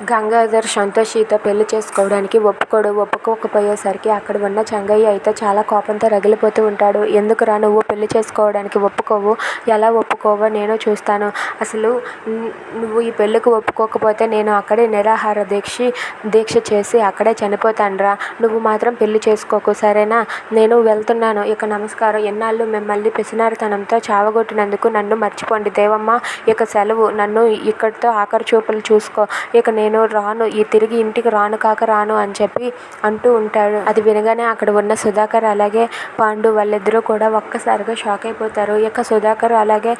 గంగాధర్ సంతోషితో పెళ్ళి చేసుకోవడానికి ఒప్పుకోడు. ఒప్పుకోకపోయేసరికి అక్కడ ఉన్న చెంగయ్య అయితే చాలా కోపంతో రగిలిపోతూ ఉంటాడు. ఎందుకురా నువ్వు పెళ్ళి చేసుకోవడానికి ఒప్పుకోవు? ఎలా ఒప్పుకోవో నేను చూస్తాను. అసలు నువ్వు ఈ పెళ్ళికి ఒప్పుకోకపోతే నేను అక్కడే నిరాహార దీక్ష దీక్ష చేసి అక్కడే చనిపోతానురా. నువ్వు మాత్రం పెళ్ళి చేసుకోకు. సరేనా? నేను వెళ్తున్నాను ఇక నమస్కారం. ఎన్నాళ్ళు మిమ్మల్ని పిసినారితనంతో చావగొట్టినందుకు నన్ను మర్చిపోండి దేవమ్మ ఇక సెలవు. నన్ను ఇక్కడితో ఆఖరి చూపులు చూసుకో. ఇక నేను నేను రాను ఈ తిరిగి ఇంటికి రాను కాక రాను అని చెప్పి అంటూ ఉంటాడు. అది వినగానే అక్కడ ఉన్న సుధాకర్ అలాగే పాండు వాళ్ళిద్దరూ కూడా ఒక్కసారిగా షాక్ అయిపోతారు. ఇక సుధాకర్ అలాగే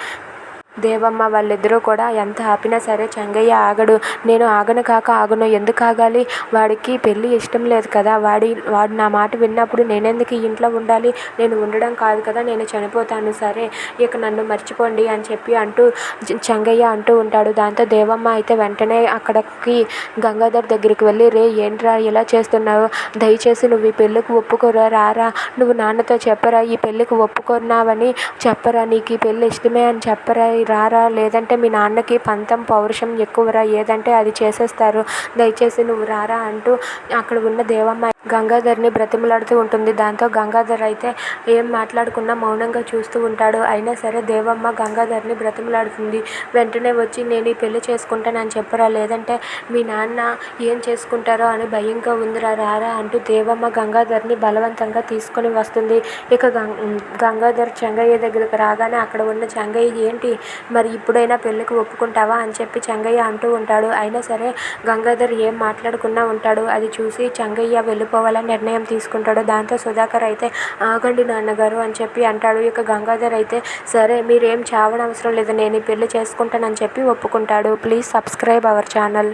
దేవమ్మ వాళ్ళిద్దరూ కూడా ఎంత ఆపినా సరే చెంగయ్య ఆగడు. నేను ఆగను కాక ఆగను. ఎందుకు ఆగాలి? వాడికి పెళ్ళి ఇష్టం లేదు కదా. వాడి వాడు నా మాట విన్నప్పుడు నేనెందుకు ఈ ఇంట్లో ఉండాలి? నేను ఉండడం కాదు కదా నేను చనిపోతాను. సరే ఇక నన్ను మర్చిపోండి అని చెప్పి అంటూ చెంగయ్య అంటూ ఉంటాడు. దాంతో దేవమ్మ అయితే వెంటనే అక్కడికి గంగాధర్ దగ్గరికి వెళ్ళి రే ఏంట్రా ఇలా చేస్తున్నావు? దయచేసి నువ్వు ఈ పెళ్ళికి ఒప్పుకోరా రారా. నువ్వు నాన్నతో చెప్పరా ఈ పెళ్ళికి ఒప్పుకున్నావని చెప్పరా. నీకు ఈ పెళ్ళి ఇష్టమే అని చెప్పరా రారా. లేదంటే మీ నాన్నకి పంతం పౌరుషం ఎక్కువరా. ఏదంటే అది చేసేస్తారు. దయచేసి నువ్వు రారా అంటూ అక్కడ ఉన్న దేవమ్మ గంగాధర్ని బ్రతిమలాడుతూ ఉంటుంది. దాంతో గంగాధర్ అయితే ఏం మాట్లాడకుండా మౌనంగా చూస్తూ ఉంటాడు. అయినా సరే దేవమ్మ గంగాధర్ని బ్రతిమలాడుతుంది వెంటనే వచ్చి నేను ఈ పెళ్ళి చేసుకుంటానని చెప్పరా. లేదంటే మీ నాన్న ఏం చేసుకుంటారో అని భయంగా ఉందిరా రారా అంటూ దేవమ్మ గంగాధర్ని బలవంతంగా తీసుకొని వస్తుంది. ఇక గంగాధర్ చెంగయ్య దగ్గరకు రాగానే అక్కడ ఉన్న చెంగయ్య ఏంటి మరి ఇప్పుడైనా పెళ్ళికి ఒప్పుకుంటావా అని చెప్పి చెంగయ్య అంటూ ఉంటాడు. అయినా సరే గంగాధర్ ఏం మాట్లాడకుండా ఉంటాడు. అది చూసి చెంగయ్య చేసుకోవాలని నిర్ణయం తీసుకుంటాడు. దాంతో సుధాకర్ అయితే ఆగండి నాన్నగారు అని చెప్పి అంటాడు. ఇక గంగాధర్ అయితే సరే మీరేం చావనవసరం లేదు నేను ఈ పెళ్ళి చేసుకుంటానని చెప్పి ఒప్పుకుంటాడు. Please subscribe our channel.